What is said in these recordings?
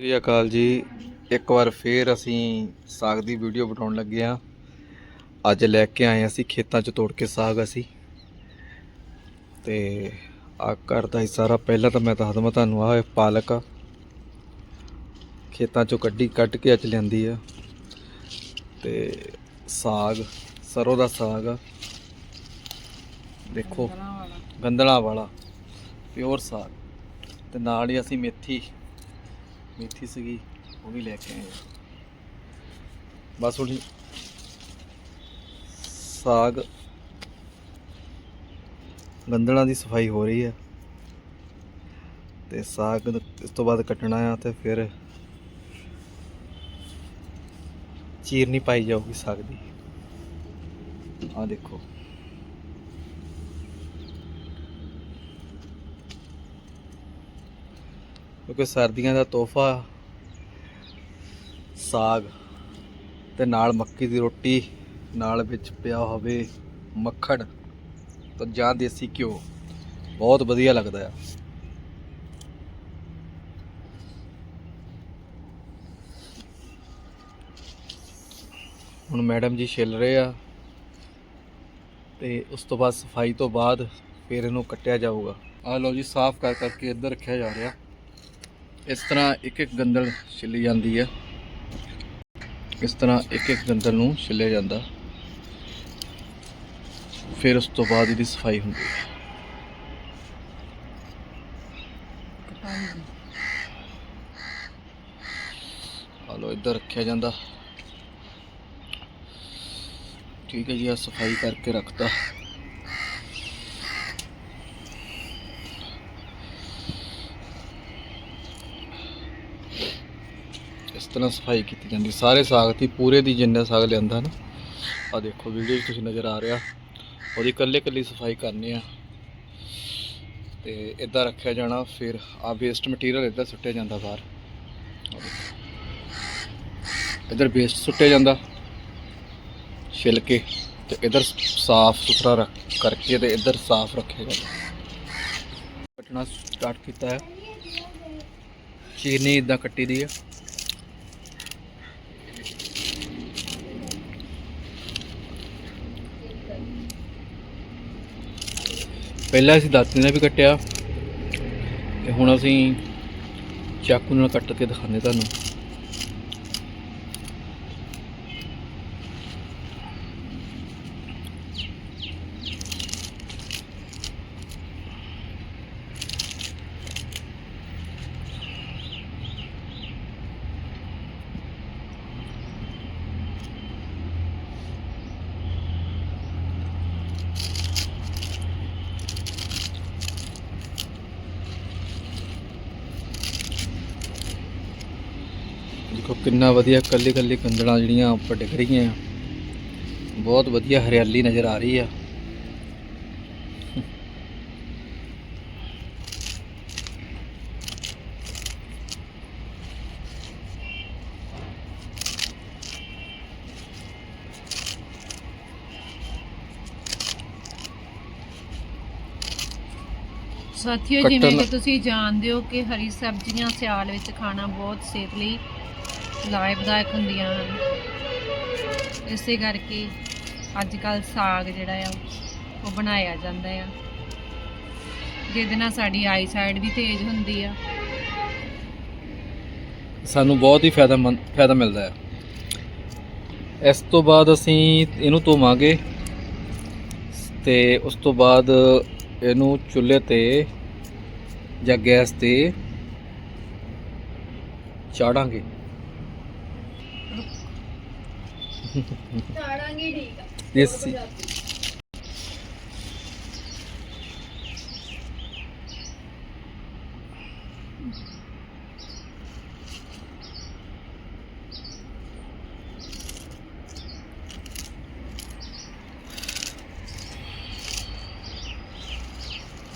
ਸ੍ਰੀ ਅਕਾਲ ਜੀ। ਇੱਕ ਵਾਰ ਫੇਰ ਅਸੀਂ ਸਾਗ ਦੀ ਵੀਡੀਓ ਬਣਾਉਣ ਲੱਗੇ ਆ ਅੱਜ ਲੈ ਕੇ ਆਏ ਅਸੀਂ ਖੇਤਾਂ 'ਚ ਤੋੜ ਕੇ ਸਾਗ ਅਸੀਂ। ਤੇ ਆ ਘਰ ਦਾ ਹੀ ਸਾਰਾ ਪਹਿਲਾਂ ਤਾਂ ਮੈਂ ਦੱਸ ਦਵਾਂ ਤੁਹਾਨੂੰ, ਆਹ ਪਾਲਕ ਆ। ਖੇਤਾਂ 'ਚੋਂ ਕੱਢੀ, ਕੱਢ ਕੇ ਅੱਜ ਲਿਆਂਦੀ ਆ। ਤੇ ਸਾਗ, ਸਰੋਂ ਦਾ ਸਾਗ ਆ। ਦੇਖੋ ਗੰਦਲਾਂ ਵਾਲਾ, ਪਿਓਰ ਸਾਗ। ਤੇ ਨਾਲ ਹੀ ਅਸੀਂ ਮੇਥੀ ਮੇਥੀ ਸੀਗੀ, ਉਹ ਵੀ ਲੈ ਕੇ ਆਏ ਹਾਂ। ਬਸ ਹੁਣ ਸਾਗ ਗੰਦਲਾਂ ਦੀ ਸਫ਼ਾਈ ਹੋ ਰਹੀ ਹੈ ਤੇ ਸਾਗ ਇਸ ਤੋਂ ਬਾਅਦ ਕੱਟਣਾ ਆ ਤੇ ਫਿਰ ਚੀਰਨੀ ਪਾਈ ਜਾਊਗੀ ਸਾਗ ਦੀ। ਆ ਦੇਖੋ। ਕਿਉਂਕਿ ਸਰਦੀਆਂ ਦਾ ਤੋਹਫਾ, ਸਾਗ ਤੇ ਨਾਲ ਮੱਕੀ ਦੀ ਰੋਟੀ ਨਾਲ ਵਿੱਚ ਪਿਆ ਹੋਵੇ ਮੱਖਣ, ਤਾਂ ਜਾਂ ਦੇਸੀ ਘਿਓ, ਬਹੁਤ ਵਧੀਆ ਲੱਗਦਾ ਆ। ਹੁਣ ਮੈਡਮ ਜੀ ਛਿੱਲ ਰਹੇ ਆ ਤੇ ਉਸ ਤੋਂ ਬਾਅਦ ਸਫ਼ਾਈ ਤੋਂ ਬਾਅਦ ਫਿਰ ਇਹਨੂੰ ਕੱਟਿਆ ਜਾਊਗਾ। ਆ ਲਓ ਜੀ, ਸਾਫ਼ ਕਰ ਕਰਕੇ ਇੱਧਰ ਰੱਖਿਆ ਜਾ ਰਿਹਾ। ਇਸ ਤਰ੍ਹਾਂ ਇੱਕ ਇੱਕ ਗੰਦਲ ਛਿੱਲੀ ਜਾਂਦੀ ਹੈ। ਇਸ ਤਰ੍ਹਾਂ ਇੱਕ ਇੱਕ ਗੰਦਲ ਨੂੰ ਛਿੱਲਿਆ ਜਾਂਦਾ। ਫਿਰ ਉਸ ਤੋਂ ਬਾਅਦ ਇਹਦੀ ਸਫ਼ਾਈ ਹੁੰਦੀ ਹੈ। ਆ ਇੱਧਰ ਰੱਖਿਆ ਜਾਂਦਾ। ਠੀਕ ਹੈ ਜੀ ਆ ਸਫ਼ਾਈ ਕਰਕੇ ਰੱਖਤਾ। ਇਸ ਤਰ੍ਹਾਂ ਸਫ਼ਾਈ ਕੀਤੀ ਜਾਂਦੀ, ਸਾਰੇ ਸਾਗ ਦੀ ਪੂਰੇ ਦੀ ਜਿੰਨਾ ਸਾਗ ਲਿਆਂਦਾ ਨਾ ਆ ਦੇਖੋ ਵੀਡੀਓ 'ਚ ਤੁਸੀਂ ਨਜ਼ਰ ਆ ਰਿਹਾ, ਉਹਦੀ ਇਕੱਲੇ ਇਕੱਲੀ ਸਫ਼ਾਈ ਕਰਨੀ ਆ, ਤੇ ਇਦਾਂ ਰੱਖਿਆ ਜਾਣਾ, ਫਿਰ ਆ ਵੇਸਟ ਮਟੀਰੀਅਲ ਇਦਾਂ ਸੁੱਟਿਆ ਜਾਂਦਾ ਬਾਹਰ। ਆਹ ਇੱਧਰ ਵੇਸਟ ਸੁੱਟਿਆ ਜਾਂਦਾ, ਛਿੱਲ ਕੇ, ਤੇ ਇਧਰ ਸਾਫ਼ ਸੁਥਰਾ ਰੱਖ ਕਰਕੇ ਤੇ ਇਧਰ ਸਾਫ਼ ਰੱਖਿਆ ਜਾਂਦਾ। ਕੱਟਣਾ ਸਟਾਰਟ ਕੀਤਾ ਹੈ। ਚੀਨੀ ਇਦਾਂ ਕੱਟੀ ਦੀ ਹੈ ਪਹਿਲਾਂ ਅਸੀਂ ਦਾਤੀ ਨਾਲ ਵੀ ਕੱਟਿਆ ਤੇ ਹੁਣ ਅਸੀਂ ਚਾਕੂ ਨਾਲ ਕੱਟ ਕੇ ਦਿਖਾਉਂਦੇ ਤੁਹਾਨੂੰ। ਦੇਖੋ ਕਿੰਨਾ ਵਧੀਆ ਕੱਲੀ ਕੱਲੀ ਕੰਦੜਾਂ ਜਿਹੜੀਆਂ ਉੱਪਰ ਡਿੱਗ ਰਹੀਆਂ ਆ। ਬਹੁਤ ਵਧੀਆ ਹਰਿਆਲੀ ਨਜ਼ਰ ਆ ਰਹੀ ਆ। ਸਾਥੀਓ ਜਿਵੇਂ ਕਿ ਤੁਸੀਂ ਜਾਣਦੇ ਹੋ ਕਿ ਹਰੀ ਸਬਜ਼ੀਆਂ ਸਿਆਲ ਵਿੱਚ ਖਾਣਾ ਬਹੁਤ ਸਿਹਤ ਲਈ ਲਾਭਦਾਇਕ ਹੁੰਦੀਆਂ ਹਨ। ਇਸੇ ਕਰਕੇ ਅੱਜ ਕੱਲ ਸਾਗ ਜਿਹੜਾ ਆ, ਉਹ ਬਣਾਇਆ ਜਾਂਦਾ ਆ। ਜਿਹਦੇ ਨਾਲ ਸਾਡੀ ਆਈ ਸਾਈਡ ਵੀ ਤੇਜ਼ ਹੁੰਦੀ ਆ। ਸਾਨੂੰ ਬਹੁਤ ਹੀ ਫਾਇਦਾ ਫਾਇਦਾ ਮਿਲਦਾ ਹੈ ਇਸ ਤੋਂ ਬਾਅਦ ਅਸੀਂ ਇਹਨੂੰ ਧੋਵਾਂਗੇ। ਤੇ ਉਸ ਤੋਂ ਬਾਅਦ ਇਹਨੂੰ ਚੁੱਲ੍ਹੇ ਤੇ ਜਾਂ ਗੈਸ ਤੇ ਚਾੜਾਂਗੇ। ਚਾੜਾਂਗੇ ਠੀਕ ਆ। ਦੇਸੀ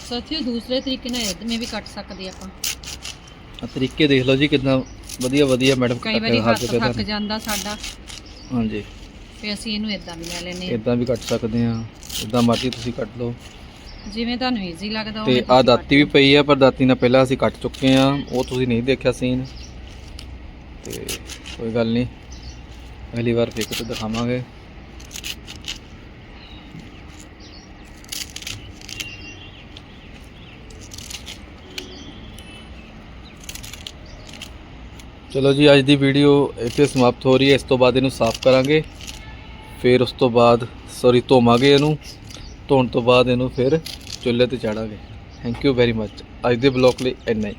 ਸਾਥੀਓ ਦੂਸਰੇ ਤਰੀਕੇ ਨਾਲ ਇਦਾਂ ਵੀ ਕੱਟ ਸਕਦੇ ਆਪਾਂ। ਆਹ ਤਰੀਕੇ ਦੇਖ ਲਓ ਜੀ ਕਿੰਨਾ ਵਧੀਆ ਵਧੀਆ ਮੈਡਮ ਕਈ ਵਾਰੀ ਹੱਥ ਥੱਕ ਜਾਂਦਾ ਸਾਡਾ। ਹਾਂਜੀ। ਤੇ ਅਸੀਂ ਇਹਨੂੰ ਇਦਾਂ ਵੀ ਲੈ ਲੈਨੇ ਇਦਾਂ ਵੀ ਕੱਟ ਸਕਦੇ ਆ ਇਦਾਂ ਮਰਜ਼ੀ ਤੁਸੀਂ ਕੱਟ ਲਓ। ਜਿਵੇਂ ਤੁਹਾਨੂੰ ਈਜ਼ੀ ਲੱਗਦਾ ਤੇ ਆ ਦਾਤੀ ਵੀ ਪਈ ਆ ਪਰ ਦਾਤੀ ਨਾਲ ਪਹਿਲਾਂ ਅਸੀਂ ਕੱਟ ਚੁੱਕੇ ਆ ਉਹ ਤੁਸੀਂ ਨਹੀਂ ਦੇਖਿਆ ਸੀਨ ਤੇ ਕੋਈ ਗੱਲ ਨਹੀਂ। ਅਗਲੀ ਵਾਰ ਫੇਕ ਤੇ ਦਿਖਾਵਾਂਗੇ। ਚਲੋ ਜੀ, ਅੱਜ ਦੀ ਵੀਡੀਓ ਇੱਥੇ ਸਮਾਪਤ ਹੋ ਰਹੀ ਹੈ। ਇਸ ਤੋਂ ਬਾਅਦ ਇਹਨੂੰ ਸਾਫ਼ ਕਰਾਂਗੇ। ਫਿਰ ਉਸ ਤੋਂ ਬਾਅਦ ਸੌਰੀ ਧੋਵਾਂਗੇ ਇਹਨੂੰ। ਧੋਣ ਤੋਂ ਬਾਅਦ ਇਹਨੂੰ ਫਿਰ ਚੁੱਲ੍ਹੇ ਤੇ ਚਾੜਾਂਗੇ। ਥੈਂਕ ਯੂ ਵੈਰੀ ਮੱਚ ਅੱਜ ਦੇ ਬਲੌਗ ਲਈ ਇੰਨਾ ਹੀ।